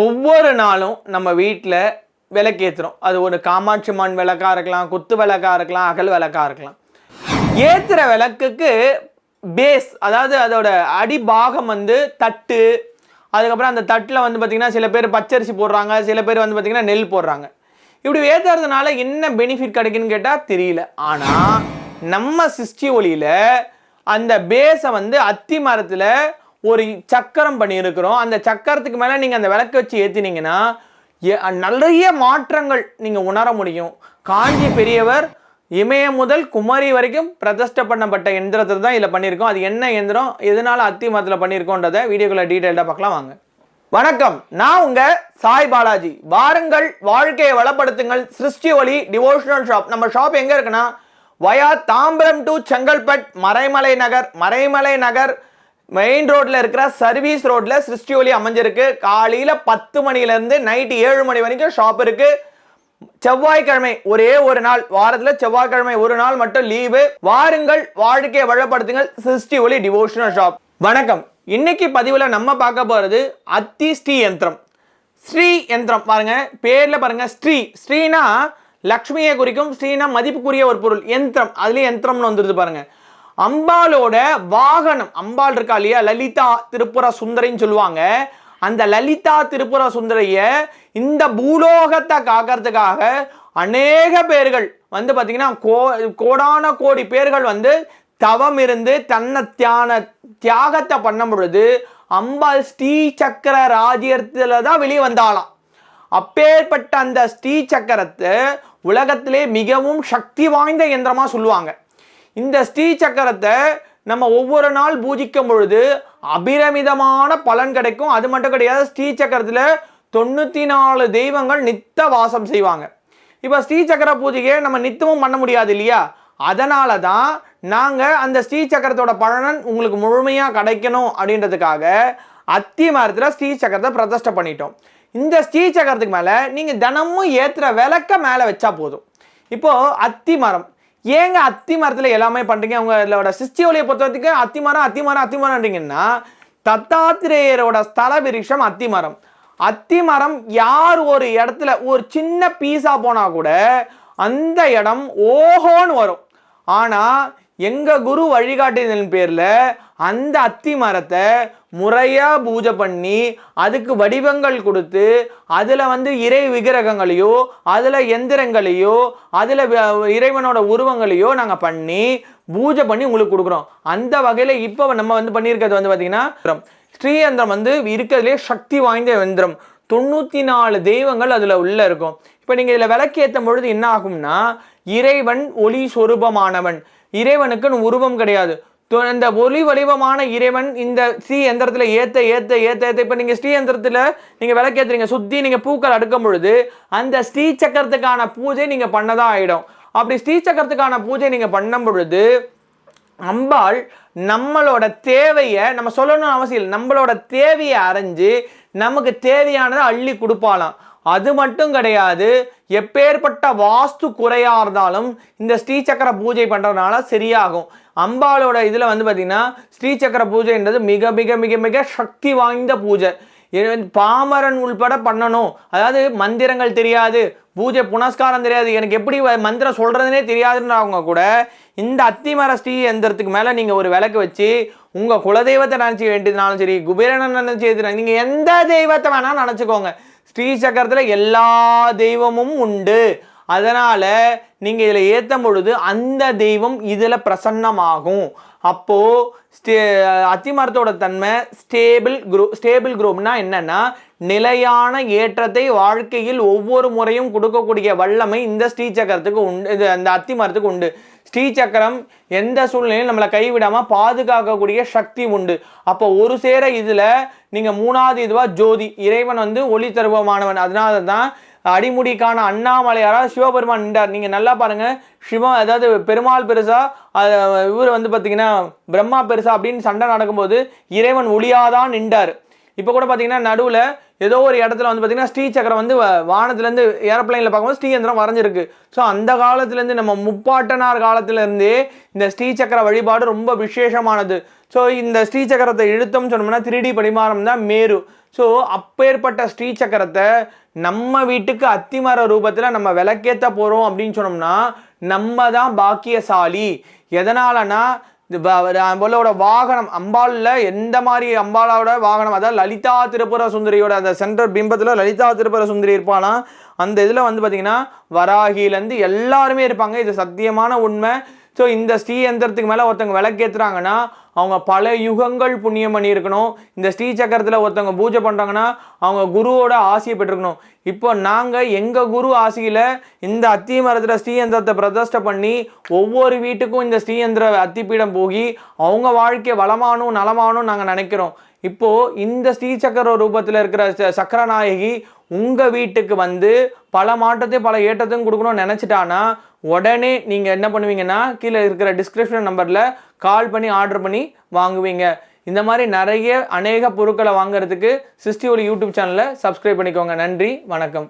ஒவ்வொரு நாளும் நம்ம வீட்டில் விளக்கேற்றுறோம் அது ஒரு காமாட்சி மண் விளக்கா இருக்கலாம் குத்து விளக்கா இருக்கலாம் அகல் விளக்கா இருக்கலாம். ஏற்றுற விளக்குக்கு பேஸ் அதாவது அதோட அடிபாகம் வந்து தட்டு. அதுக்கப்புறம் அந்த தட்டில் வந்து பார்த்திங்கன்னா சில பேர் பச்சரிசி போடுறாங்க சில பேர் வந்து பார்த்திங்கன்னா நெல் போடுறாங்க. இப்படி ஏற்றுறதுனால என்ன பெனிஃபிட் கிடைக்குன்னு கேட்டால் தெரியல. ஆனால் நம்ம சிஸ்டி ஒளியில் அந்த பேஸை வந்து அத்தி மரத்தில் ஒரு சக்கரம் பண்ணியிருக்கிறோம். அந்த சக்கரத்துக்கு மேலே நீங்கள் அந்த விளக்கு வச்சு ஏற்றினீங்கன்னா நிறைய மாற்றங்கள் நீங்கள் உணர முடியும். காஞ்சி பெரியவர் இமயம் முதல் குமரி வரைக்கும் பிரதிஷ்டை பண்ணப்பட்ட எந்திரத்தை தான் இதில் பண்ணியிருக்கோம். அது என்ன எந்திரம் எதனால அத்தி மரத்தில் பண்ணியிருக்கோன்றதை வீடியோக்குள்ள டீட்டெயில்டாக பார்க்கலாம் வாங்க. வணக்கம். நான் உங்க சாய் பாலாஜி. வாருங்கள் வாழ்க்கையை வளப்படுத்துங்கள். சிருஷ்டி ஒளி டிவோஷனல் ஷாப் நம்ம ஷாப் எங்கே இருக்குன்னா via Tambaram to Chengalpattu Maraimalai Nagar Maraimalai Nagar main ரோட்ல இருக்கிற சர்வீஸ் ரோட்ல சிருஷ்டி ஒலி அமைஞ்சிருக்கு. காலையில பத்து மணில இருந்து நைட்டு ஏழு மணி வரைக்கும் ஷாப் இருக்கு. செவ்வாய்க்கிழமை ஒரே ஒரு நாள் வாரத்துல செவ்வாய்க்கிழமை ஒரு நாள் மட்டும் லீவு வாருங்கள் வாழ்க்கையை வளப்படுத்துங்கள். சிருஷ்டி ஒலி டிவோஷனல் ஷாப் வணக்கம். இன்னைக்கு பதிவுல நம்ம பார்க்க போறது அத்தி ஸ்ரீ யந்திரம். ஸ்ரீ யந்திரம். பாருங்க பேர்ல பாருங்க ஸ்ரீ. ஸ்ரீனா லக்ஷ்மியை குறிக்கும் ஸ்ரீனா மதிப்புக்குரிய ஒரு பொருள் யந்திரம். அதுலயே யந்திரம்னு வந்துருது பாருங்க. அம்பாலோட வாகனம் அம்பாள் இருக்கா இல்லையா? லலிதா திருப்புர சுந்தரின்னு சொல்லுவாங்க. அந்த லலிதா திருப்புர சுந்தரிய இந்த பூலோகத்தை காக்கிறதுக்காக அநேக பேர்கள் வந்து பார்த்தீங்கன்னா கோ கோடான கோடி பேர்கள் வந்து தவம் இருந்து தன்னை தியான தியாகத்தை பண்ணும் பொழுது அம்பாள் ஸ்ரீ சக்கர ராஜ்யத்தில் தான் வெளியே வந்தாலாம் அப்பேற்பட்ட அந்த ஸ்ரீ சக்கரத்தை உலகத்திலே மிகவும் சக்தி வாய்ந்த இயந்திரமாக சொல்லுவாங்க. இந்த ஸ்ரீ சக்கரத்தை நம்ம ஒவ்வொரு நாள் பூஜிக்கும் பொழுது அபிரமிதமான பலன் கிடைக்கும். அது மட்டும் கிடையாது ஸ்ரீ சக்கரத்தில் தொண்ணூற்றி நாலு தெய்வங்கள் நித்த வாசம் செய்வாங்க. இப்போ ஸ்ரீ சக்கர பூஜையை நம்ம நித்தமும் பண்ண முடியாது இல்லையா? அதனால தான் நாங்கள் அந்த ஸ்ரீ சக்கரத்தோட பலனன் உங்களுக்கு முழுமையாக கிடைக்கணும் அப்படின்றதுக்காக அத்தி மரத்தில் ஸ்ரீ சக்கரத்தை பிரதிஷ்டை பண்ணிட்டோம். இந்த ஸ்ரீ சக்கரத்துக்கு மேலே நீங்கள் தினமும் ஏற்றுற விளக்க மேலே வச்சா போதும். இப்போது அத்தி மரம் ஏங்க அத்தி மரத்தில் எல்லாமே பண்ணுறீங்க உங்களோட சிஸ்டி ஒலியை பொறுத்த வரைக்கும் அத்தி மரம் அத்தி மரம் அத்தி மரம்ன்றீங்கன்னா தத்தாத்திரேயரோட ஸ்தல விருஷம் அத்தி மரம். அத்தி மரம் யார் ஒரு இடத்துல ஒரு சின்ன பீஸா போனால் கூட அந்த இடம் ஓஹோன்னு வரும். ஆனால் எங்கள் குரு வழிகாட்டுதலின் பேரில் அந்த அத்தி மரத்தை முறையாக பூஜை பண்ணி அதுக்கு வடிவங்கள் கொடுத்து அதில் வந்து இறை விக்கிரகங்களையோ அதில் எந்திரங்களையோ அதில் இறைவனோட உருவங்களையோ நாங்கள் பண்ணி பூஜை பண்ணி உங்களுக்கு கொடுக்குறோம். அந்த வகையில் இப்போ நம்ம வந்து பண்ணியிருக்கிறது வந்து பார்த்திங்கன்னா ஸ்ரீயந்திரம் வந்து இருக்கிறதுலே சக்தி வாய்ந்த எந்திரம். தொண்ணூற்றி நாலு தெய்வங்கள் அதில் உள்ளே இருக்கும். இப்போ நீங்கள் இதில் விளக்கேற்றும் பொழுது என்ன ஆகும்னா இறைவன் ஒளி சொரூபமானவன். இறைவனுக்கு உருவம் கிடையாது. தொ- இந்த ஒளி வடிவமான இறைவன் இந்த ஸ்ரீ யந்திரத்துல ஏத்த ஏத்த ஏத்த ஏத்த. இப்போ நீங்க ஸ்ரீ யந்திரத்துல நீங்க விளக்கேத்துறீங்க. சுத்தி நீங்க பூக்கள் அடுக்கும் பொழுது அந்த ஸ்ரீ சக்கரத்துக்கான பூஜை நீங்க பண்ணதான் ஆயிடும். அப்படி ஸ்ரீ சக்கரத்துக்கான பூஜை நீங்க பண்ணும் பொழுது அம்பாள் நம்மளோட தேவையை நம்ம சொல்லணும்னு அவசியம் இல்லை. நம்மளோட தேவையை அரைஞ்சு நமக்கு தேவையானதை அள்ளி கொடுப்பாளாம். அது மட்டும் கிடையாது எப்பேற்பட்ட வாஸ்து குறையாக இருந்தாலும் இந்த ஸ்ரீ சக்கர பூஜை பண்ணுறதுனால சரியாகும். அம்பாளோட இதில் வந்து பார்த்திங்கன்னா ஸ்ரீ சக்கர பூஜைன்றது மிக மிக மிக மிக சக்தி வாய்ந்த பூஜை. பாமரன் உள்பட பண்ணணும். அதாவது மந்திரங்கள் தெரியாது பூஜை புனஸ்காரம் தெரியாது. எனக்கு எப்படி வ- மந்திரம் சொல்கிறதுனே தெரியாதுன்றவங்க கூட இந்த அத்திமர ஸ்ரீ எந்திரத்துக்கு மேலே நீங்கள் ஒரு விளக்கு வச்சு உங்கள் குலதெய்வத்தை நினச்சி வேண்டியதுனாலும் சரி குபேரனை நினச்சி நீங்கள் எந்த தெய்வத்தை வேணாலும் நினச்சிக்கோங்க. ஸ்ரீசக்கரத்தில் எல்லா தெய்வமும் உண்டு. அதனால் நீங்கள் இதில் ஏற்றும் பொழுது அந்த தெய்வம் இதில் பிரசன்னமாகும். அப்போது ஸ்டே அத்திமரத்தோட தன்மை ஸ்டேபிள் குரூ ஸ்டேபிள் குரூப்னா என்னென்னா நிலையான ஏற்றத்தை வாழ்க்கையில் ஒவ்வொரு முறையும் கொடுக்கக்கூடிய வல்லமை இந்த ஸ்ரீசக்கரத்துக்கு உண்டு இது அந்த அத்திமரத்துக்கு உண்டு. ஸ்ரீசக்கரம் எந்த சூழ்நிலையும் நம்மளை கைவிடாமல் பாதுகாக்கக்கூடிய சக்தி உண்டு. அப்போ ஒரு சேர இதில் நீங்கள் மூணாவது இதுவாக ஜோதி இறைவன் வந்து ஒளி தருவமானவன் அதனால தான் அடிமுடிக்கான அண்ணாமலையாராக சிவபெருமான் நின்றார். நீங்கள் நல்லா பாருங்கள் சிவம் அதாவது பெருமாள் பெருசா இவர் வந்து பார்த்தீங்கன்னா பிரம்மா பெருசா அப்படின்னு சண்டை நடக்கும்போது இறைவன் ஒளியாதான் நின்றார். இப்போ கூட பார்த்தீங்கன்னா நடுவில் ஏதோ ஒரு இடத்துல வந்து பார்த்தீங்கன்னா ஸ்ரீ சக்கரம் வந்து வ- வானத்துலேருந்து ஏரோப்ளைனில் பார்க்கும்போது ஸ்ரீயந்திரம் வரைஞ்சிருக்கு. ஸோ அந்த காலத்துலேருந்து நம்ம முப்பாட்டனார் காலத்துலேருந்தே இந்த ஸ்ரீ சக்கர வழிபாடு ரொம்ப விசேஷமானது. ஸோ இந்த ஸ்ரீ சக்கரத்தை இழுத்தம்னு சொன்னோம்னா திருடி பரிமாறம் தான் மேரு. ஸோ அப்பேற்பட்ட ஸ்ரீ சக்கரத்தை நம்ம வீட்டுக்கு அத்திமர ரூபத்தில் நம்ம விளக்கேற்ற போகிறோம் அப்படின்னு சொன்னோம்னா நம்ம தான் பாக்கியசாலி. எதனாலனா இது வ- வாகனம் அம்பாளில் எந்த மாதிரி அம்பாலோட வாகனம் அதாவது லலிதா திருப்புர சுந்தரியோட அந்த சென்டர் பிம்பத்தில் லலிதா திருப்புர சுந்தரி இருப்பாளாம் அந்த இதில் வந்து பார்த்தீங்கன்னா வராகிலேருந்து எல்லாருமே இருப்பாங்க. இது சத்தியமான உண்மை. ஸோ இந்த ஸ்ரீயந்திரத்துக்கு மேலே ஒருத்தவங்க விளக்கேற்றுறாங்கன்னா அவங்க பல யுகங்கள் புண்ணியம் பண்ணியிருக்கணும். இந்த ஸ்ரீ சக்கரத்தில் ஒருத்தவங்க பூஜை பண்ணுறாங்கன்னா அவங்க குருவோட ஆசையை பெற்றிருக்கணும். இப்போ நாங்கள் எங்கள் குரு ஆசையில் இந்த அத்தி மரத்தில் ஸ்ரீயந்திரத்தை பிரதிஷ்டை பண்ணி ஒவ்வொரு வீட்டுக்கும் இந்த ஸ்ரீயந்திர அத்திப்பீடம் போகி அவங்க வாழ்க்கை வளமானும் நலமானும் நாங்கள் நினைக்கிறோம். இப்போ இந்த ஸ்ரீ சக்கர ரூபத்தில் இருக்கிற ச- சக்கரநாயகி உங்கள் வீட்டுக்கு வந்து பல மாற்றத்தையும் பல ஏற்றத்தையும் கொடுக்கணும்னு நினச்சிட்டானா உடனே நீங்கள் என்ன பண்ணுவீங்கன்னா கீழே இருக்கிற டிஸ்கிரிப்ஷன் நம்பரில் கால் பண்ணி ஆர்டர் பண்ணி வாங்குவீங்க. இந்த மாதிரி நிறைய அநேக பொருட்களை வாங்குறதுக்கு சிஸ்டி ஒரு யூடியூப் சேனலை சப்ஸ்கிரைப் பண்ணிக்கோங்க. நன்றி வணக்கம்.